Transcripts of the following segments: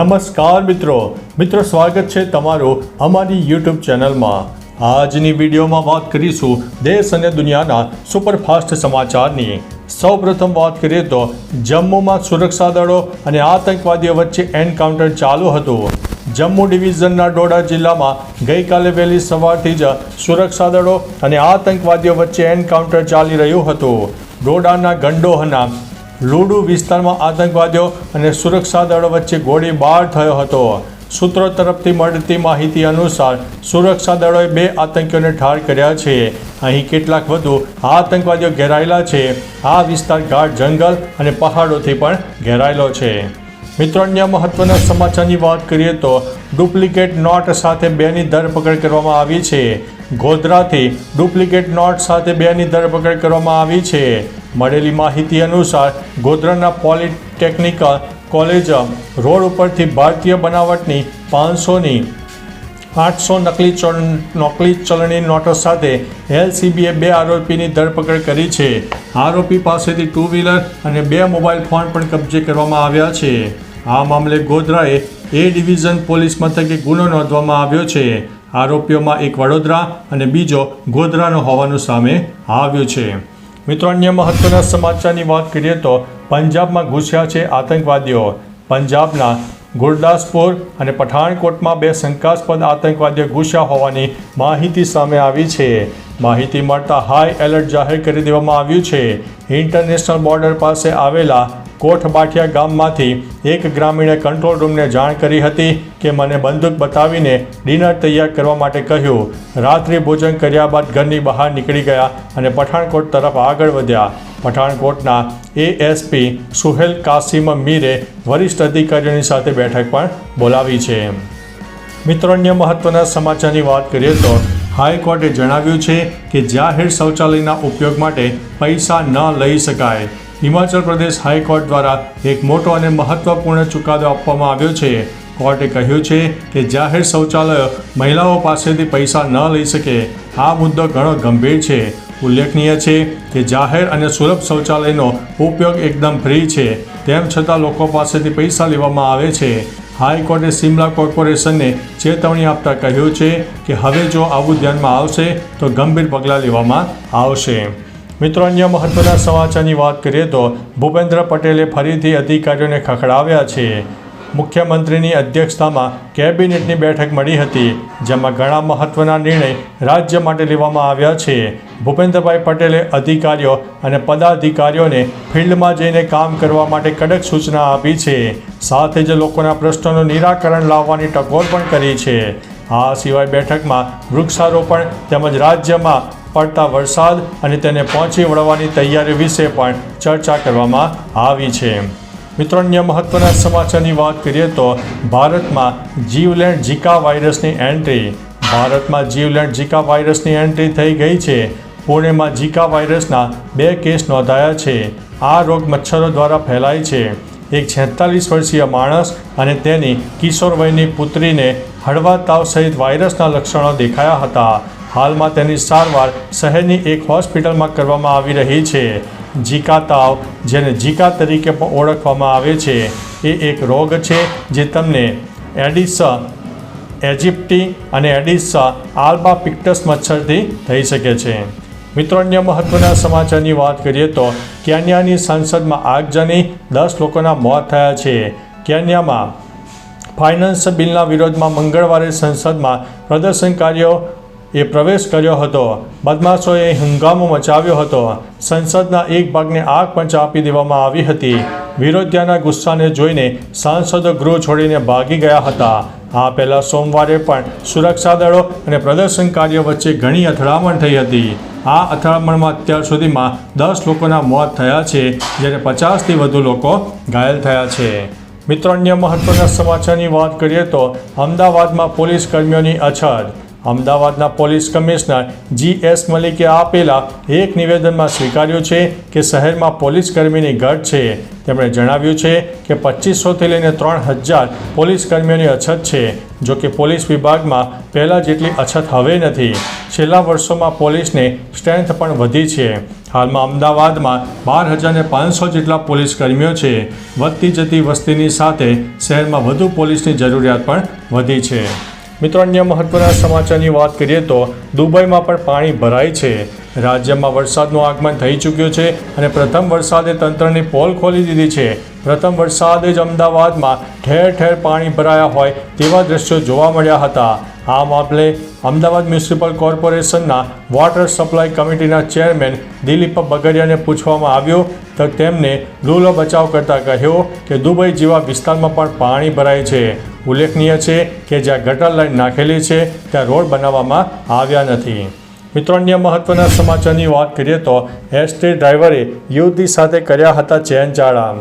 નમસ્કાર મિત્રો. મિત્રો, સ્વાગત છે તમારું અમારી યુટ્યુબ ચેનલમાં. આજની વિડીયોમાં વાત કરીશું દેશ અને દુનિયાના સુપરફાસ્ટ સમાચારની. સૌપ્રથમ વાત કરીએ તો જમ્મુમાં સુરક્ષા દળો અને આતંકવાદીઓ વચ્ચે એન્કાઉન્ટર ચાલુ હતું. જમ્મુ ડિવિઝનના ડોડા જિલ્લામાં ગઈકાલે વહેલી સવારથી જ સુરક્ષા દળો અને આતંકવાદીઓ વચ્ચે એન્કાઉન્ટર ચાલી રહ્યું હતું. ડોડાના ગંડોહના લુડુ વિસ્તારમાં આતંકવાદીઓ અને સુરક્ષા દળો વચ્ચે ગોળીબાર થયો હતો. સૂત્રો તરફથી મળતી માહિતી અનુસાર સુરક્ષા દળોએ બે આતંકીઓને ઠાર કર્યા છે. અહીં કેટલાક વધુ આતંકવાદીઓ ઘેરાયેલા છે. આ વિસ્તાર ગાઢ જંગલ અને પહાડોથી પણ ઘેરાયેલો છે. મિત્રો, અન્ય મહત્વના સમાચારની વાત કરીએ તો ડુપ્લિકેટ નોટ સાથે બેની ધરપકડ કરવામાં આવી છે. ગોધરાથી ડુપ્લિકેટ નોટ સાથે બેની ધરપકડ કરવામાં આવી છે. મળેલી માહિતી અનુસાર ગોધરાના પોલિટેકનિકલ કોલેજ રોડ ઉપરથી ભારતીય બનાવટની પાંચસોની આઠસો નકલી ચલ, નકલી ચલણી નોટો સાથે એલસીબીએ બે આરોપીની ધરપકડ કરી છે. આરોપી પાસેથી ટુ વ્હીલર અને બે મોબાઈલ ફોન પણ કબજે કરવામાં આવ્યા છે. આ મામલે ગોધરાએ એ ડિવિઝન પોલીસ મથકે ગુનો નોંધવામાં આવ્યો છે. આરોપીઓમાં એક વડોદરા અને બીજો ગોધરાનો હોવાનું સામે આવ્યું છે. મિત્રો, અન્ય મહત્વના સમાચારની વાત કરીએ તો પંજાબમાં ઘૂસ્યા છે આતંકવાદીઓ. પંજાબના ગુરદાસપુર અને પઠાણકોટમાં બે શંકાસ્પદ આતંકવાદીઓ ઘૂસ્યા હોવાની માહિતી સામે આવી છે. માહિતી મળતા હાઈ એલર્ટ જાહેર કરી દેવામાં આવ્યું છે. ઇન્ટરનેશનલ બોર્ડર પાસે આવેલા કોઠબાઠિયા ગામમાંથી એક ગ્રામીણે કંટ્રોલ રૂમને જાણ કરી હતી કે મને બંદૂક બતાવીને ડિનર તૈયાર કરવા માટે કહ્યું. રાત્રિ ભોજન કર્યા બાદ ઘરની બહાર નીકળી ગયા અને પઠાણકોટ તરફ આગળ વધ્યા. પઠાણકોટના એએસપી સુહેલ કાસિમ મીરે વરિષ્ઠ અધિકારીઓની સાથે બેઠક પણ બોલાવી છે. મિત્રો, અન્ય મહત્વના સમાચારની વાત કરીએ તો હાઈકોર્ટે જણાવ્યું છે કે જાહેર શૌચાલયના ઉપયોગ માટે પૈસા ન લઈ શકાય. હિમાચલ પ્રદેશ હાઈકોર્ટ દ્વારા એક મોટો અને મહત્વપૂર્ણ ચુકાદો આપવામાં આવ્યો છે. કોર્ટે કહ્યું છે કે જાહેર શૌચાલય મહિલાઓ પાસેથી પૈસા ન લઈ શકે. આ મુદ્દો ઘણો ગંભીર છે. ઉલ્લેખનીય છે કે જાહેર અને સુલભ શૌચાલયનો ઉપયોગ એકદમ ફ્રી છે. તેમ છતાં લોકો પાસેથી પૈસા લેવામાં આવે છે. હાઈકોર્ટે સિમલા કોર્પોરેશનને ચેતવણી આપતા કહ્યું છે કે હવે જો આવું ધ્યાનમાં આવશે તો ગંભીર પગલાં લેવામાં આવશે. મિત્રો, અન્ય મહત્વના સમાચારની વાત કરીએ તો ભૂપેન્દ્ર પટેલે ફરીથી અધિકારીઓને ખખડાવ્યા છે. મુખ્યમંત્રીની અધ્યક્ષતામાં કેબિનેટની બેઠક મળી હતી, જેમાં ઘણા મહત્વના નિર્ણય રાજ્ય માટે લેવામાં આવ્યા છે. ભૂપેન્દ્રભાઈ પટેલે અધિકારીઓ અને પદાધિકારીઓને ફિલ્ડમાં જઈને કામ કરવા માટે કડક સૂચના આપી છે. સાથે જ લોકોના પ્રશ્નોનું નિરાકરણ લાવવાની ટકોર પણ કરી છે. આ સિવાય બેઠકમાં વૃક્ષારોપણ તેમજ રાજ્યમાં પડતા વરસાદ અને તેને પહોંચી વળવાની તૈયારી વિશે પણ ચર્ચા કરવામાં આવી છે. મિત્રો અન્ય મહત્વના સમાચારની વાત કરીએ તો ભારતમાં જીવલેણ ઝીકા વાયરસની એન્ટ્રી, ભારતમાં જીવલેણ ઝીકા વાયરસની એન્ટ્રી થઈ ગઈ છે. પુણેમાં ઝીકા વાયરસના બે કેસ નોંધાયા છે. આ રોગ મચ્છરો દ્વારા ફેલાય છે. એક છેતાલીસ વર્ષીય માણસ અને તેની કિશોર વયની પુત્રીને હળવા તાવ સહિત વાયરસના લક્ષણો દેખાયા હતા. હાલમાં તેની સારવાર શહેરની એક હોસ્પિટલમાં કરવામાં આવી રહી છે. જીકા તાવ, જેને જીકા તરીકે પણ ઓળખવામાં આવે છે, એ એક રોગ છે જે તમને એડિસ, એજિપ્ટી અને એડિસ આલ્બા પિક્ટસ મચ્છરથી થઈ શકે છે. મિત્રો, અન્ય મહત્વના સમાચારની વાત કરીએ તો કેન્યાની સંસદમાં આગજની દસ લોકોના મોત થયા છે. કેન્યામાં ફાઇનાન્સ બિલના વિરોધમાં મંગળવારે સંસદમાં પ્રદર્શનકારીઓ એ પ્રવેશ કર્યો હતો. બદમાશોએ હંગામો મચાવ્યો હતો. સંસદના એક ભાગને આગ પણ ચાપી દેવામાં આવી હતી. વિરોધીઓના ગુસ્સાને જોઈને સાંસદો ગૃહ છોડીને ભાગી ગયા હતા. આ પહેલાં સોમવારે પણ સુરક્ષા દળો અને પ્રદર્શનકારીઓ વચ્ચે ઘણી અથડામણ થઈ હતી. આ અથડામણમાં અત્યાર સુધીમાં દસ લોકોના મોત થયા છે, જ્યારે પચાસથી વધુ લોકો ઘાયલ થયા છે. મિત્રો, અન્ય મહત્વના સમાચારની વાત કરીએ તો અમદાવાદમાં પોલીસ કર્મીઓની અછત. અમદાવાદના પોલીસ કમિશનર જી એસ મલિકે આપેલા એક નિવેદનમાં સ્વીકાર્યું છે કે શહેરમાં પોલીસ કર્મીની ઘટ છે. તેમણે જણાવ્યું છે કે પચીસોથી લઈને ત્રણ હજાર પોલીસ કર્મીઓની અછત છે, જો કે પોલીસ વિભાગમાં પહેલાં જેટલી અછત હવે નથી. છેલ્લા વર્ષોમાં પોલીસની સ્ટ્રેન્થ પણ વધી છે. હાલમાં અમદાવાદમાં બાર હજારને પાંચસો જેટલા પોલીસ કર્મીઓ છે. વધતી જતી વસ્તીની સાથે શહેરમાં વધુ પોલીસની જરૂરિયાત પણ વધી છે. મિત્રો, અન્ય મહત્વના સમાચારની વાત કરીએ તો દુબઈમાં પણ પાણી ભરાય છે. રાજ્યમાં વરસાદનું આગમન થઈ ચૂક્યું છે અને પ્રથમ વરસાદે તંત્રની પોલ ખોલી દીધી છે. પ્રથમ વરસાદે જ અમદાવાદમાં ઠેર ઠેર પાણી ભરાયા હોય તેવા દ્રશ્યો જોવા મળ્યા હતા. આ મામલે અમદાવાદ મ્યુનિસિપલ કોર્પોરેશનના વોટર સપ્લાય કમિટીના ચેરમેન દિલીપ બગડિયાને પૂછવામાં આવ્યું તો તેમને લૂલો બચાવ કરતાં કહ્યું કે દુબઈ જેવા વિસ્તારમાં પણ પાણી ભરાય છે. ઉલ્લેખનીય છે કે જ્યાં ગટર લાઇન નાખેલી છે, ત્યાં રોડ બનાવવામાં આવ્યા નથી. મિત્રો, અન્ય મહત્વના સમાચારની વાત કરીએ તો એસટી ડ્રાઈવરે યુવતી સાથે કર્યા હતા ચેનચાળા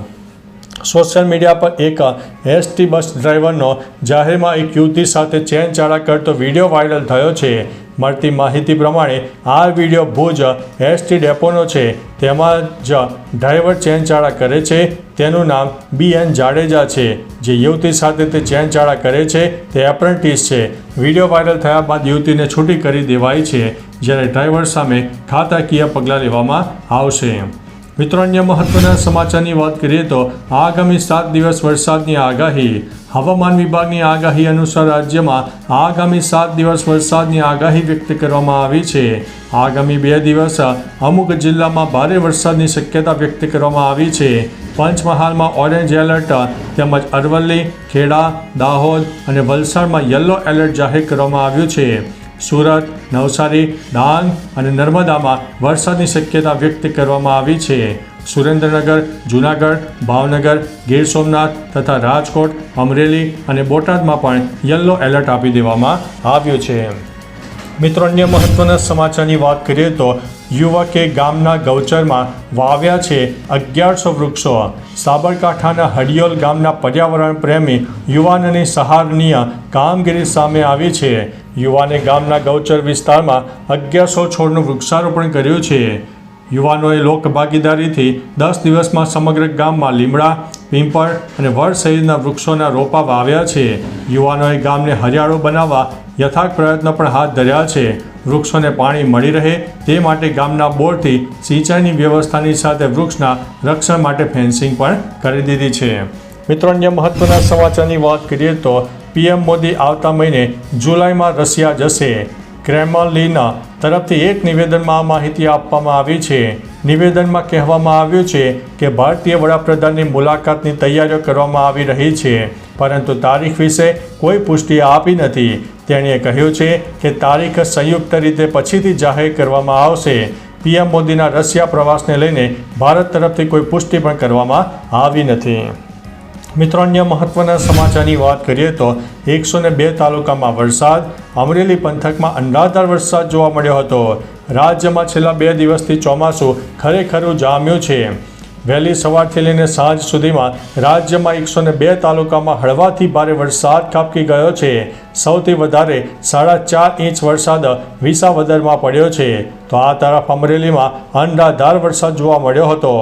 સોશિયલ મીડિયા પર એક એસટી બસ ડ્રાઈવરનો જાહેરમાં એક યુવતી સાથે ચેન ચાળા કરતો વીડિયો વાયરલ થયો છે. મળતી માહિતી પ્રમાણે આ વીડિયો ભુજ એસટી ડેપોનો છે. તેમાં જ ડ્રાઈવર ચેનચાળા કરે છે. તેનું નામ બી એન જાડેજા છે. જે યુવતી સાથે તે ચેનચાળા કરે છે. તે એપ્રેન્ટિસ છે. વીડિયો વાયરલ થયા બાદ યુવતીને છૂટી કરી દેવાઈ છે, જ્યારે ડ્રાઈવર સામે ખાતાકીય પગલાં લેવામાં આવશે. મિત્રો, અન્ય મહત્વના સમાચારની વાત કરીએ તો આગામી સાત દિવસ વરસાદની આગાહી. હવામાન વિભાગની આગાહી અનુસાર રાજ્યમાં આગામી સાત દિવસ વરસાદની આગાહી વ્યક્ત કરવામાં આવી છે. આગામી બે દિવસ અમુક જિલ્લામાં ભારે વરસાદની શક્યતા વ્યક્ત કરવામાં આવી છે. પંચમહાલમાં ઓરેન્જ એલર્ટ તેમજ અરવલ્લી, ખેડા, દાહોદ અને વલસાડમાં યલો એલર્ટ જાહેર કરવામાં આવ્યું છે. સુરત, નવસારી, ડાંગ અને નર્મદામાં વરસાદની શક્યતા વ્યક્ત કરવામાં આવી છે. સુરેન્દ્રનગર, જૂનાગઢ, ભાવનગર, ગીર સોમનાથ તથા રાજકોટ, અમરેલી અને બોટાદમાં પણ યલો એલર્ટ આપી દેવામાં આવ્યું છે. મિત્રો અન્ય મહત્વના સમાચારની વાત કરીએ તો યુવકે ગામના ગૌચરમાં વાવ્યા છે અગિયારસો વૃક્ષો. સાબરકાંઠાના હડિયોલ ગામના પર્યાવરણ પ્રેમી યુવાનની સહારનીય કામગીરી સામે આવી છે. યુવાને ગામના ગૌચર વિસ્તારમાં અગિયારસો છોડનું વૃક્ષારોપણ કર્યું છે. યુવાનોએ લોકભાગીદારીથી દસ દિવસમાં સમગ્ર ગામમાં લીમડા, પીંપળ અને વડ સહિતના વૃક્ષોના રોપા વાવ્યા છે. યુવાનોએ ગામને હરિયાળો બનાવવા યથાર્થ પ્રયત્નો પણ હાથ ધર્યા છે. વૃક્ષોને પાણી મળી રહે તે માટે ગામના બોરથી સિંચાઈની વ્યવસ્થાની સાથે વૃક્ષના રક્ષણ માટે ફેન્સિંગ પણ કરી દીધી છે. મિત્રો, અન્ય મહત્વના સમાચારની વાત કરીએ તો પીએમ મોદી આવતા મહિને જુલાઈમાં રશિયા જશે. ક્રેમલિના તરફથી એક નિવેદનમાં આ માહિતી આપવામાં આવી છે. નિવેદનમાં કહેવામાં આવ્યું છે કે ભારતીય વડાપ્રધાનની મુલાકાતની તૈયારીઓ કરવામાં આવી રહી છે, પરંતુ તારીખ વિશે કોઈ પુષ્ટિ આપી નથી. તેણીએ કહ્યું છે કે તારીખ સંયુક્ત રીતે પછીથી જાહેર કરવામાં આવશે. પીએમ મોદીના રશિયા પ્રવાસને લઈને ભારત તરફથી કોઈ પુષ્ટિ પણ કરવામાં આવી નથી. મિત્રો, અન્ય મહત્વના સમાચારની વાત કરીએ તો એકસો ને બે તાલુકામાં વરસાદ, અમરેલી પંથકમાં અનરાધાર વરસાદ જોવા મળ્યો હતો. રાજ્યમાં છેલ્લા બે દિવસથી ચોમાસું ખરેખર જામ્યું છે. વહેલી સવારથી લઈને સાંજ સુધીમાં રાજ્યમાં એકસો ને બે તાલુકામાં હળવાથી ભારે વરસાદ ખાબકી ગયો છે. સૌથી વધારે સાડા ચાર ઇંચ વરસાદ વિસાવદરમાં પડ્યો છે. તો આ તરફ અમરેલીમાં અનરાધાર વરસાદ જોવા મળ્યો હતો.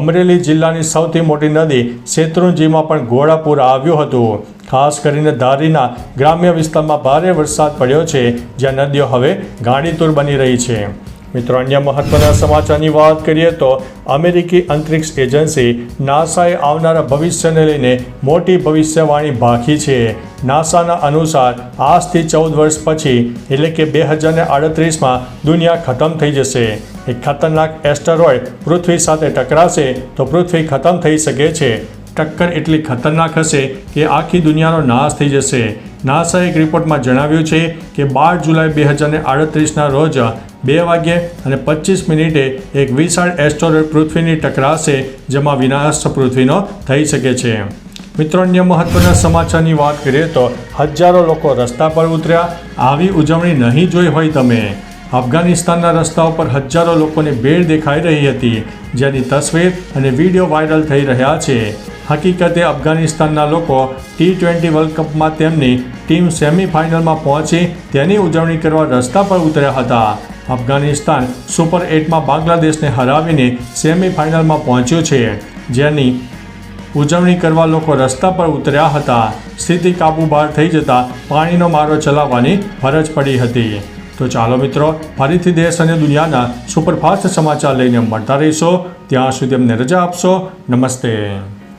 અમરેલી જિલ્લાની સૌથી મોટી નદી શેત્રુંજીમાં પણ ઘોડાપુર આવ્યું હતું. ખાસ કરીને ધારીના ગ્રામ્ય વિસ્તારમાં ભારે વરસાદ પડ્યો છે, જ્યાં નદીઓ હવે ગાંડીતુર બની રહી છે. મિત્રો, અન્ય મહત્વના સમાચારની વાત કરીએ તો અમેરિકી અંતરિક્ષ એજન્સી નાસાએ આવનારા ભવિષ્યને લઈને મોટી ભવિષ્યવાણી ભાખી છે. નાસાના અનુસાર આજથી ચૌદ વર્ષ પછી, એટલે કે બે હજાર ને આડત્રીસમાં, દુનિયા ખતમ થઈ જશે. એક ખતરનાક એસ્ટરોઇડ પૃથ્વી સાથે ટકરાશે તો પૃથ્વી ખતમ થઈ શકે છે. ટક્કર એટલી ખતરનાક હશે કે આખી દુનિયાનો નાશ થઈ જશે. નાસાએ એક રિપોર્ટમાં જણાવ્યું છે કે બાર જુલાઈ બે હજાર આડત્રીસના રોજ બે વાગ્યે અને પચીસ મિનિટે એક વિશાળ એસ્ટોરોઇડ પૃથ્વીની ટકરાશે, જેમાં વિનાશ પૃથ્વીનો થઈ શકે છે. મિત્રો, અન્ય મહત્વના સમાચારની વાત કરીએ તો હજારો લોકો રસ્તા પર ઉતર્યા. આવી ઉજવણી નહીં જોઈ હોય તમે. અફઘાનિસ્તાનના રસ્તાઓ પર હજારો લોકોની ભીડ દેખાઈ રહી હતી, જેની તસવીર અને વીડિયો વાયરલ થઈ રહ્યા છે. હકીકતે અફઘાનિસ્તાનના લોકો ટી ટ્વેન્ટી વર્લ્ડ કપમાં તેમની ટીમ સેમીફાઇનલમાં પહોંચી, તેની ઉજવણી કરવા રસ્તા પર ઉતર્યા હતા. અફઘાનિસ્તાન સુપર એટમાં બાંગ્લાદેશને હરાવીને સેમીફાઇનલમાં પહોંચ્યું છે. જેની ઉજવણી કરવા લોકો રસ્તા પર ઉતર્યા હતા. સ્થિતિ કાબુ બહાર થઈ જતા પાણીનો મારો ચલાવવાની ફરજ પડી હતી. તો ચાલો મિત્રો, ફરીથી દેશ અને દુનિયાના સુપરફાસ્ટ સમાચાર લઈને મળતા રહીશો. ત્યાં સુધી અમને રજા આપશો. નમસ્તે.